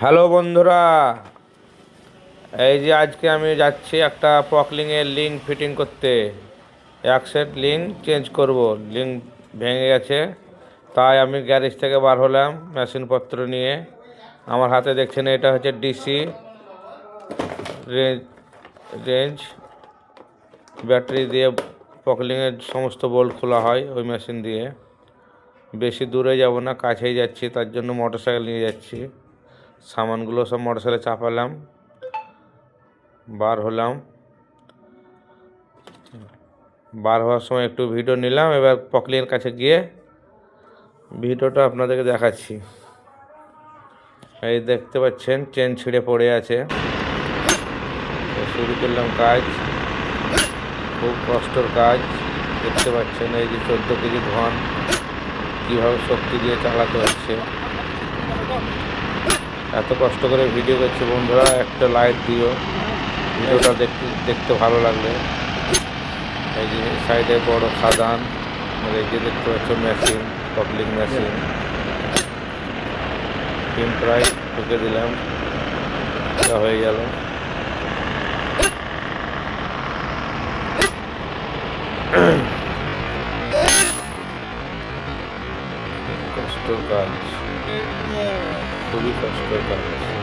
Hello বন্ধুরা, এই যে আজকে আমি যাচ্ছি একটা পকলিংয়ের লিঙ্ক ফিটিং করতে। এক সেট লিঙ্ক চেঞ্জ করব লিঙ্ক ভেঙে গেছে। তাই আমি গ্যারেজ থেকে বার হলাম মেশিনপত্র নিয়ে। আমার হাতে দেখছেন এটা হচ্ছে ডিসি রেঞ্জ রেঞ্জ। ব্যাটারি দিয়ে পকলিংয়ের সমস্ত বোল্ট খোলা হয় ওই মেশিন দিয়ে। বেশি দূরে যাব না, কাছেই যাচ্ছি, তার জন্য মোটরসাইকেল নিয়ে যাচ্ছি। সামানগুলো সব মোটরসাইকেলে চাপালাম বার হলাম। বার হওয়ার সময় একটু ভিডিও নিলাম, এবার পকলিনের কাছে গিয়ে ভিডিওটা আপনাদেরকে দেখাচ্ছি। এই দেখতে পাচ্ছেন, চেন ছিঁড়ে পড়ে আছে। শুরু করলাম কাজ। খুব কষ্টর কাজ। দেখতে পাচ্ছেন এই যে চোদ্দ কেজি ধন কীভাবে শক্তি দিয়ে চালাতে হচ্ছে। এত কষ্ট করে ভিডিও করছে বন্ধুরা, একটা লাইক দিও। ভিডিওটা দেখতে দেখতে ভালো লাগলে। এই যে সাইডে বড় খাদান যে দেখতে পাচ্ছ মেশিন পকলিং মেশিন তিন প্রায় ঢুকে দিলাম। এটা হয়ে গেল। কষ্টর কাজ। খুবই কষ্টর কাজ